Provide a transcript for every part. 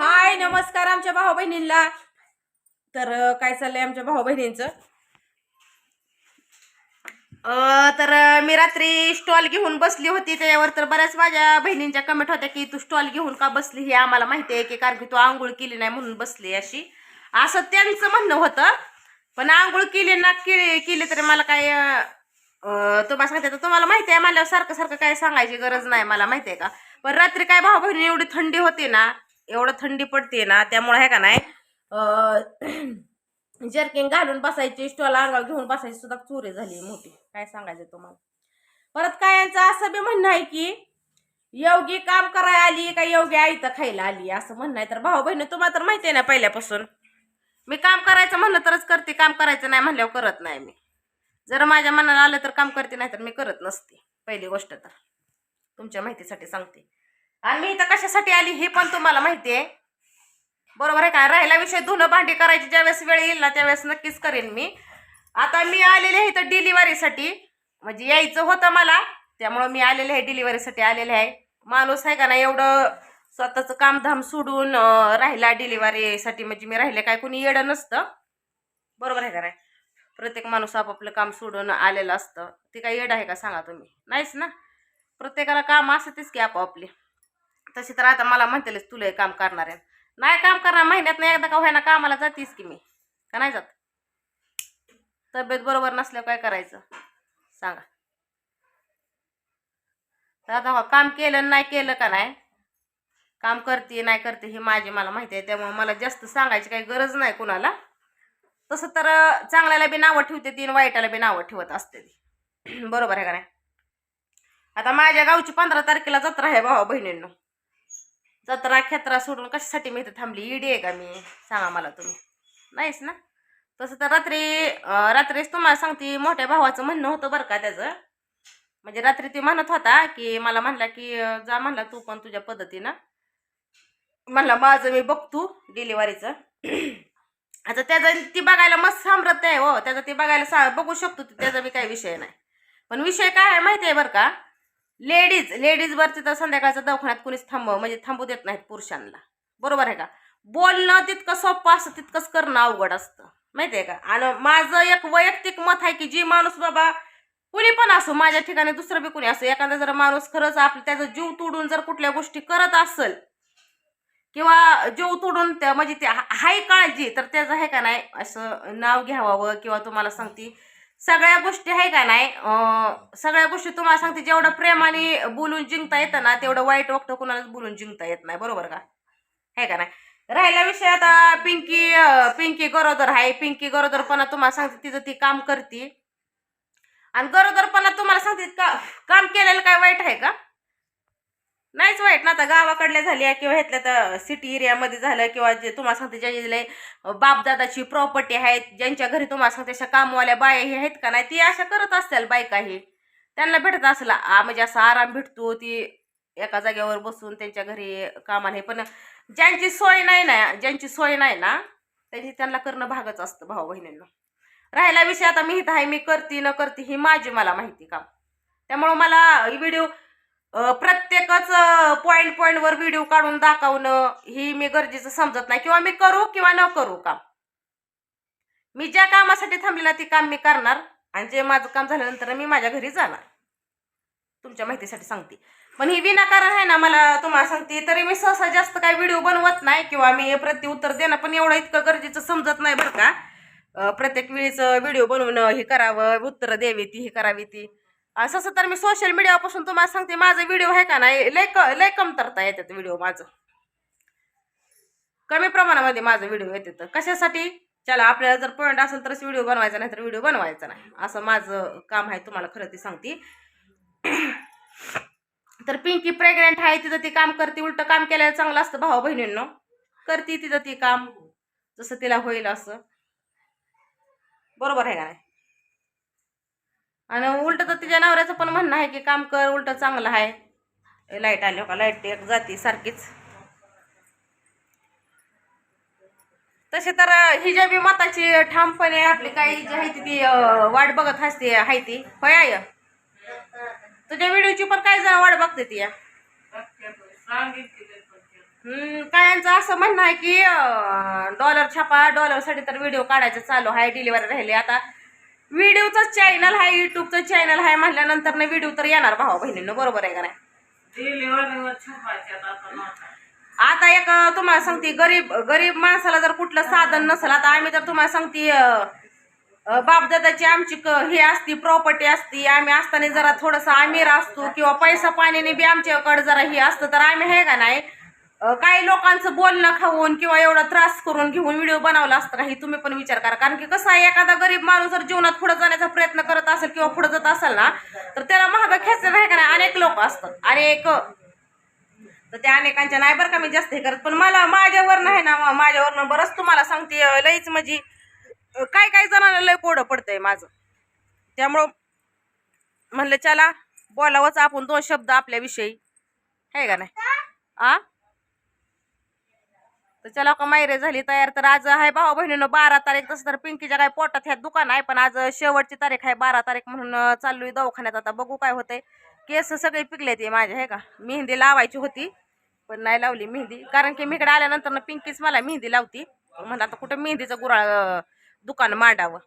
हाय नमस्कार आमच्या भाऊ बहिणींना. तर काय चाललंय आमच्या भाऊ बहिणींचं? तर मी रात्री स्टॉल घेऊन बसली होती. त्याच्यावर तर बऱ्याच माझ्या बहिणींच्या कमेंट होत्या की तू स्टॉल घेऊन का बसली? हे आम्हाला माहिती आहे की कारण की तू आंघोळ केली नाही म्हणून बसली अशी. असं त्यांचं म्हणणं होतं. पण आंघोळ केली ना केली केली तरी मला काय तुम्हाला सांगते तर तुम्हाला माहिती आहे मला सारखं सारखं काय सांगायची गरज नाही मला माहिती आहे का? पण रात्री काय भाऊ बहिणी एवढी थंडी होती ना एवढं थंडी पडते ना त्यामुळे आहे का नाही जर्किंग घालून बसायची स्टॉल अंगावर घेऊन बसायची सुद्धा चोरी झाली मोठी. काय सांगायचं तुम्हाला? परत काय यांचं असं बी म्हणणं आहे की योगी काम करायला आली का योगी आई तर खायला आली? असं म्हणणं आहे. तर भाऊ बहिणी तुम्हाला तर माहिती आहे ना पहिल्यापासून मी काम करायचं म्हणलं तरच करते काम करायचं नाही म्हणल्यावर करत नाही मी. जर माझ्या मनाला आलं तर काम करते नाही तर मी करत नसते. पहिली गोष्ट तर. तुमच्या माहितीसाठी सांगते. आणि मी इथं कशासाठी आली हे पण तुम्हाला माहिती आहे बरोबर आहे का? राहिला विषय धुणं भांडी करायची ज्यावेळेस वेळ येईल ना त्यावेळेस नक्कीच करेन मी. आता मी आलेले आहे इथं डिलिव्हरीसाठी म्हणजे यायचं होतं मला त्यामुळं मी आलेले आहे डिलिव्हरीसाठी आलेले आहे. माणूस आहे का ना एवढं स्वतःचं कामधाम सोडून राहिला डिलिव्हरीसाठी म्हणजे मी राहिले काय कोणी येडं नसतं. बरोबर आहे का नाही? प्रत्येक माणूस आपापलं काम सोडून आलेलं असतं. ते काय येड आहे का सांगा तुम्ही? नाहीच ना? प्रत्येकाला काम असतेच की आपापले तशी तर आता मला म्हणतेलेच तुला हे काम करणार आहे नाही काम करणार महिन्यात नाही एकदा का होईना कामाला जातीस की मी. का नाही जात? तब्येत बरोबर नसल्या काय करायचं? सांगा. तर आता हो, काम केलं नाही केलं का नाही? काम करते नाही करते हे माझी मला माहिती आहे त्यामुळे मला जास्त सांगायची काही गरज नाही कुणाला. तसं तर चांगल्याला बी नावं ठेवते ती वाईटाला बी नावं ठेवत असते ती. बरोबर आहे का नाही? आता माझ्या गावची पंधरा तारखेला जत्रा आहे भावा बहिणींनो. जत्रा खेत्रा सोडून कशासाठी मी इथे थांबली? इडी आहे का मी? सांगा मला तुम्ही. नाहीच ना? तसं तर रात्री रात्रीच तुम्हाला सांगते मोठ्या भावाचं म्हणणं होतं बरं का त्याचं. म्हणजे रात्री ती म्हणत होता की मला म्हणला की जा म्हणला तू पण तुझ्या पद्धतीनं. म्हणला माझं मी बघतो डिलिव्हरीचं आता त्याचं ती बघायला मस्त सामरत आहे हो. त्याचं ती बघायला सा बघू शकतो त्याचा मी काही विषय नाही. पण विषय काय आहे माहिती आहे बरं का? लेडीज लेडीजवर तिथं संध्याकाळच्या दवाखान्यात कोणीच थांबव म्हणजे थांबू देत नाहीत पुरुषांना. बरोबर आहे का? बोलणं तितकं सोपं असतं तितकंच करणं अवघड असतं. माहिती आहे का? आणि माझं एक वैयक्तिक मत आहे की जी माणूस बाबा कुणी पण असो माझ्या ठिकाणी दुसरं बी कुणी असो एखादा जर माणूस खरंच आपलं त्याचा जीव तोडून जर कुठल्या गोष्टी करत असेल किंवा जीव तोडून त्या म्हणजे ते हा- हाय काळजी तर त्याचं आहे का नाही असं नाव घ्यावावं किंवा तुम्हाला सांगते सगळ्या गोष्टी आहे का नाही? सगळ्या गोष्टी तुम्हाला सांगते जेवढं प्रेमाने बोलून जिंकता येतं ना तेवढं वाईट वक्त कुणालाच बोलून जिंकता येत नाही. बरोबर का? आहे का नाही? राहिला विषय आता पिंकी पिंकी गरोदर आहे. पिंकी गरोदरपणा तुम्हाला सांगते तिचं ती काम करते. आणि गरोदरपणा तुम्हाला सांगते का काम केलेलं काय वाईट आहे का? नाहीच वाईट ना आता गावाकडल्या झाल्या किंवा ह्यातल्या तर सिटी एरियामध्ये झालं किंवा जे तुम्हाला सांगते ज्या बापदादाची प्रॉपर्टी आहेत ज्यांच्या घरी तुम्हाला सांगते अशा कामवाल्या बाया हे आहेत का नाही ती अशा करत असतील बायका हे. त्यांना भेटत असला म्हणजे असा आराम भेटतो ती एका जागेवर बसून त्यांच्या घरी कामाला हे. पण ज्यांची सोय नाही ना ज्यांची सोय नाही ना त्यांची त्यांना करणं भागच असतं भाऊ बहिणींना. राहिला विषय आता मी इथं आहे मी करते न करते ही माझी मला माहिती काम. त्यामुळं मला व्हिडिओ प्रत्येकच पॉईंट पॉईंटवर व्हिडिओ काढून दाखवणं ही मी गरजेचं समजत नाही. किंवा मी करू किंवा न करू काम. मी ज्या कामासाठी थांबलेला ती काम मी करणार आणि जे माझं काम झाल्यानंतर मी माझ्या घरी जाणार. तुमच्या माहितीसाठी सांगते. पण ही विनाकारण आहे ना मला तुम्हाला सांगते तरी मी सहसा जास्त काही व्हिडिओ बनवत नाही किंवा मी प्रत्युत्तर देणं पण एवढं इतकं गरजेचं समजत नाही बरं का. प्रत्येक वेळेचं व्हिडिओ बनवणं हे करावं उत्तरं द्यावी ती हे करावी ती. असं तर मी सोशल मीडियापासून तुम्हाला सांगते माझं व्हिडिओ आहे का नाही लय क लय कमतरता येतात व्हिडिओ माझं. कमी प्रमाणामध्ये माझं व्हिडिओ येते तर कशासाठी? चला आपल्याला जर पॉईंट असेल तरच व्हिडिओ बनवायचा नाही तर व्हिडिओ बनवायचा नाही. असं माझं काम आहे तुम्हाला खरं ती सांगते. तर पिंकी प्रेग्नेंट आहे तिथं ती काम करते. उलटं काम केल्याला चांगलं असतं भाऊ बहिणींनो. करते तिथं ती काम जसं तिला होईल असं. बरोबर आहे का नाही? आणि उलट तर तिच्या नवऱ्याचं पण म्हणणं आहे की काम कर उलट चांगलं आहे. लाइट आली हो का? लाइट एक जाती सारखीच. तसे तर हिजाबी बी मताची ठामपणे आपली काही जी आहे ती ती वाट बघत असते आहे ती. होय आय तुझ्या व्हिडिओची पण काही जण वाट बघते ती या. कायांचं काय असं म्हणणं आहे की डॉलर छापा डॉलरसाठी तर व्हिडिओ काढायचं चालू आहे डिलिव्हरी राहिली. आता व्हिडिओचं चॅनल आहे युट्यूबचं चॅनल आहे म्हटल्यानंतर ना व्हिडिओ तर येणार भावा बहिणींना बरोबर आहे का नाही? आता एक तुम्हाला सांगते गरीब गरीब माणसाला जर कुठलं साधन नसेल आता आम्ही तर तुम्हाला सांगते बापदादाची आमची क- हे असती प्रॉपर्टी असती आम्ही असताना जरा थोडंसं आमिर असतो किंवा पैसा पाण्याने बी आमच्याकडे जरा हे असतं तर आम्ही हे का नाही काही लोकांचं बोलणं खाऊन किंवा एवढा त्रास करून घेऊन व्हिडिओ बनवला असता काही तुम्ही पण विचार करा. कारण की कसं आहे एखादा गरीब माणूस जर जीवनात पुढे जाण्याचा प्रयत्न करत असेल किंवा पुढे जात असेल ना तर त्याला महाग खेचणार आहे का नाही? अनेक लोक असतात. अनेक तर त्या अनेकांच्या नाही बरं का मी जास्त हे करत. पण मला माझ्यावर नाही ना माझ्यावरनं बरंच तुम्हाला सांगते लईच म्हणजे काही काय काय जणांना लय कोडं पडतंय माझं. त्यामुळं म्हणलं चला बोलावंच आपण दोन शब्द आपल्याविषयी. आहे का नाही? आ? तर चला का मायरे झाली तयार. तर आज आहे भाऊ बहिणीनं बारा तारीख. तसं तर पिंकीच्या काय पोटात ह्या दुकान आहे पण आज शेवटची तारीख आहे बारा तारीख म्हणून चाललोय दवाखान्यात. आता बघू काय होते केस सगळे पिकले ते माझे आहे का? मेहंदी लावायची होती पण नाही लावली मेहंदी. कारण की मी इकडे आल्यानंतर ना पिंकीच मला मेहंदी लावती. म्हणलं आता कुठं मेहंदीचं गुराळ दुकान मांडावं.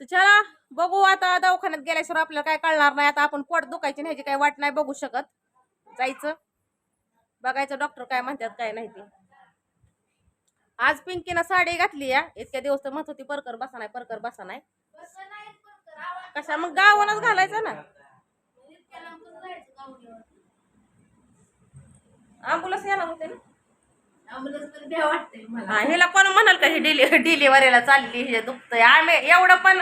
तर चला बघू आता दवाखान्यात गेल्याशिवाय आपल्याला काय कळणार नाही. आता आपण पोट दुखायची न्यायची काही वाट नाही बघू शकत. जायचं. बघायचं डॉक्टर काय म्हणतात काय नाही ते. आज पिंकीनं साडी घातली या. इतक्या दिवस तर म्हणत होती परकर बसा नाही परकर बसा नाही. कशा? मग गावानच घालायचं ना. अँबुलन्स यायला होते ना? हिला कोण म्हणाल का ही डिलि डिलिव्हरीला चालली हे दुखतंय. आम्ही एवढं पण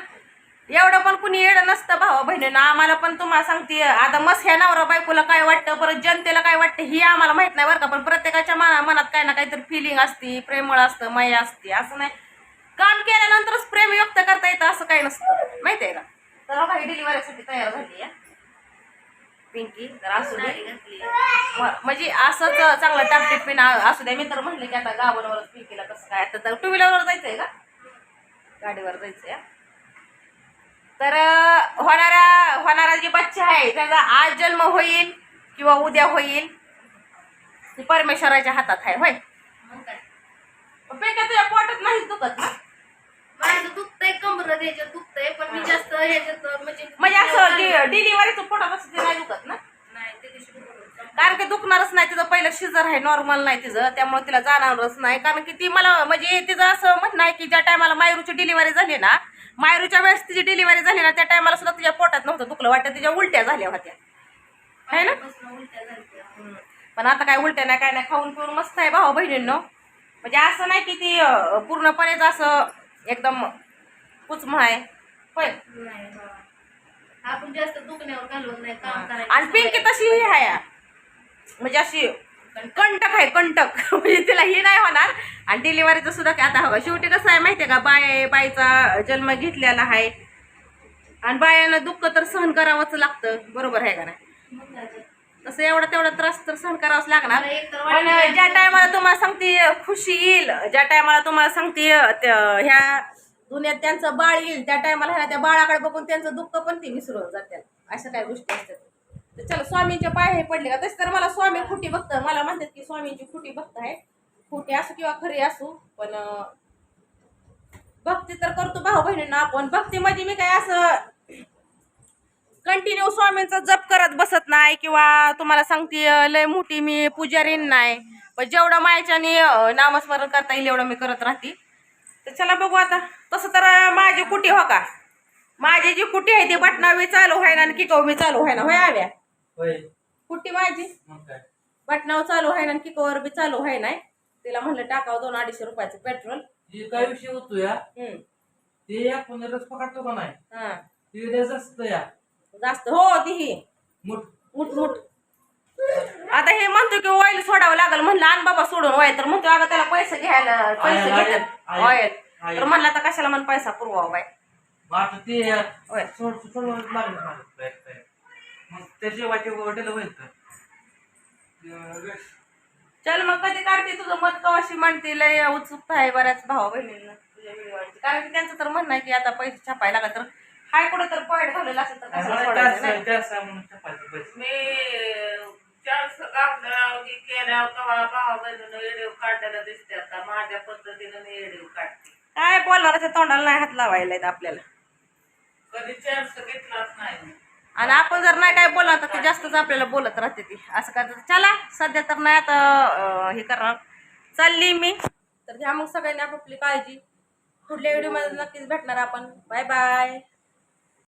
एवढं पण कुणी येडं नसतं भावा बहिणीनं. आम्हाला पण तुम्हाला सांगते आता मस्त ह्या नवरा बायकोला काय वाटतं परत जनतेला काय वाटतं ही आम्हाला माहीत नाही बरं का पण प्रत्येकाच्या मना मनात काय ना काहीतरी फिलिंग असती प्रेमळ असतं माया असते असं नाही. काम केल्यानंतरच प्रेम व्यक्त करता येतं असं काही नसतं. माहिती आहे का? तर काही डिलिव्हरीसाठी तयार झाली आहे. पिंकी तर असू दे. म्हणजे असंच चांगलं टापटीप असू द्या मी तर म्हणले की आता गावावरच पिंकीला कसं काय आता तर टू व्हीलरवर जायचंय का? गाडीवर जायचंय. हा? तर होणारा होणारा जे बच्चा आहे त्याचा आज जन्म होईल किंवा उद्या होईल ती परमेश्वराच्या हातात आहे होय? पिंका तुझ्या पोटात नाही दुखत ना? माझं दुखतंय कमर दुखतंय पण मी जास्त ह्याच्यात म्हणजे म्हणजे असं डिलिव्हरीचं पोटात असं ते नाही दुखत ना? नाही ते दिवशी. कारण की दुखणारच नाही तिचं पहिलं शिजर आहे नॉर्मल नाही तिचं त्यामुळे तिला जाणारच नाही. कारण की ती मला म्हणजे तिचं असं म्हणणं आहे की ज्या टायमाला मायरूची डिलिव्हरी झाली ना मायरूच्या वेळेस तिची डिलिव्हरी झाली ना त्या टायमाला सुद्धा तिच्या पोटात नव्हतं दुखलं वाटतं तिच्या उलट्या झाल्या होत्या. है ना. पण आता काय उलट्या नाही काय नाही खाऊन पिऊन मस्त आहे भाऊ बहिणींनो. म्हणजे असं नाही की ती पूर्णपणेच असं एकदम कुचम आहे. होय. आपण जास्त दुखण्यावर घालवत नाही काम आणि पिंकी तशी ही आहे. म्हणजे अशी कंटक आहे कंटक. म्हणजे तिला ही नाही होणार. आणि डिलिव्हरीचं सुद्धा काय आता हवं. शेवटी कसं आहे माहितीये का? बाय आहे, बाईचा जन्म घेतलेला आहे. आणि बायानं दुःख तर सहन करावंच लागतं. बरोबर आहे का नाही. तसं एवढा तेवढा त्रास तर सहन करावाच लागणार. पण ज्या टायमाला तुम्हाला सांगते खुशी येईल ज्या टायमाला तुम्हाला सांगते ह्या दुनियात त्यांचं बाळ येईल त्या टायमाला ह्या त्या बाळाकडे बघून त्यांचं दुःख पण ते विसरून जातात. अशा काही गोष्टी असतात. तर चला स्वामींच्या पाय हे पडले का? तसे तर मला स्वामी खोटी भक्त मला म्हणतात की स्वामींची खोटी भक्त आहे. खोटी असो किंवा खरी असो पण भक्ती तर करतो भाऊ बहिणींना आपण. भक्ती म्हणजे मी काय असं कंटिन्यू स्वामींचा जप करत बसत नाही किंवा तुम्हाला सांगते लय मोठी मी पुजारीन नाही. पण जेवढं मायाच्याने नामस्मरण करता येईल एवढं मी करत राहते. तर चला बघू आता. तसं तर माझी कुटी हो का? माझी जी कुटी आहे ती बटनावी चालू आहे ना आणि किकव मी चालू आहे ना होय आव्या? होय. कुटी माझी मग काय? बटनावर चालू आहे ना किकवर बी चालू आहे नाही तिला म्हणलं टाकावं दोन अडीचशे रुपयाचं पेट्रोल हे काय विषय होतो या? हम्म. ते आपण रस पकडतो का नाही? हा. ते द्यायचं असतं या. जास्त. हो तीही मुठ. मुठ मुठ. आता हे म्हणतो की ऑइल सोडावं लागल. म्हणलं आण बाबा सोडून ऑइल तर म्हणतो अगं त्याला पैसे घ्यायला पैसे आहे, घेतात. आहे, ऑइल. तर म्हणलं आता कशाला मन पैसा पुरवावा बाय मग आता ते होय. सोड लागलं मला. मग त्याच्या वाटे तर ते, चल मग कधी काढते तुझं मत कवाशी म्हणते? लय उत्सुकता आहे बऱ्याच भावा बहिणींना तुझ्या कारण की त्यांचं तर म्हणणं आहे की आता पैसे छापायला लागला तर हाय कुठं तर पॉईंट घालवला असेल तर सोडायचं जास्त-. मी चार दोघी केल्यावर कवा भावा बहिणीनं व्हिडिओ काढलेला दिसते. आता माझ्या पद्धतीनं मी व्हिडिओ काढते. काय बोलणाऱ्याच्या तोंडाला नाही हात लावायला येत आपल्याला. कधी चान्स घेतलाच नाही मी. आणि आपण जर नाही काय बोलला तर ते जास्तच आपल्याला बोलत राहते ती. असं करतात चला सध्या तर नाही आता हे करणार चालली मी. तर घ्या मग सगळ्यांनी आपापली काळजी. पुढल्या व्हिडिओमध्ये नक्कीच भेटणार आपण. Bye bye